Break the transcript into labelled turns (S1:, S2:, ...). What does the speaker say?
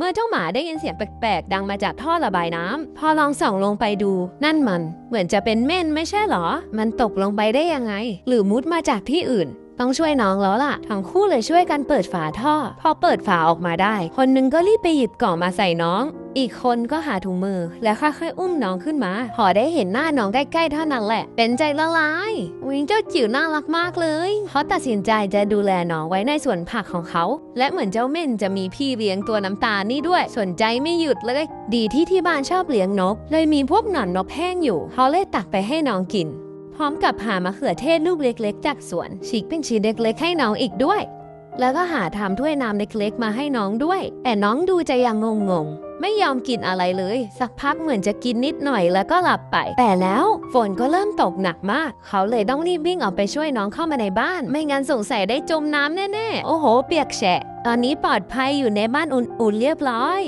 S1: เมื่อเจ้าหมาได้ยินเสียงแปลกๆ ดังมาจากท่อระบายน้ำพอลองส่องลงไปดู นั่นมัน เหมือนจะเป็นเม่นไม่ใช่หรอ มันตกลงไปได้ยังไง หรือมุดมาจากที่อื่น ต้องช่วยน้องแล้วล่ะ ทั้งคู่เลยช่วยกันเปิดฝาท่อ พอเปิดฝาออกมาได้ คนหนึงก็รีบไปหยิบกล่องมาใส่น้องอีกคนก็หาถุงมือ แล้วค่อยๆอุ้มน้องขึ้นมา พอได้เห็นหน้าน้องใกล้ๆเท่านั้นแหละ เป็นใจละลายวิงเจ้าจิ๋วน่ารักมากเลยเขาตัดสินใจจะดูแลน้องไว้ในสวนผักของเขา และเหมือนเจ้าเม่นจะมีพี่เลี้ยงตัวน้ำตาลนี่ด้วย สนใจไม่หยุดเลย ดีที่ที่บ้านชอบเลี้ยงนก เลยมีพวกหนอนนกแห้งอยู่เขาเลยตักไปให้น้องกิน พร้อมกับหามะเขือเทศลูกเล็ก ๆ จากสวนฉีกเป็นชิ้นเล็กๆให้น้องอีกด้วย แล้วก็หาทำถ้วยน้ำเล็กๆมาให้น้องด้วย แต่น้องดูจะยังงงๆไม่ยอมกินอะไรเลย สักพักเหมือนจะกินนิดหน่อยแล้วก็หลับไป แต่แล้วฝนก็เริ่มตกหนักมาก เขาเลยต้องรีบวิ่งออกไปช่วยน้องเข้ามาในบ้าน ไม่งั้นสงสัยได้จมน้ำแน่ๆ โอ้โห เปียกแฉะ ตอนนี้ปลอดภัยอยู่ในบ้านอุ่นๆเรียบร้อย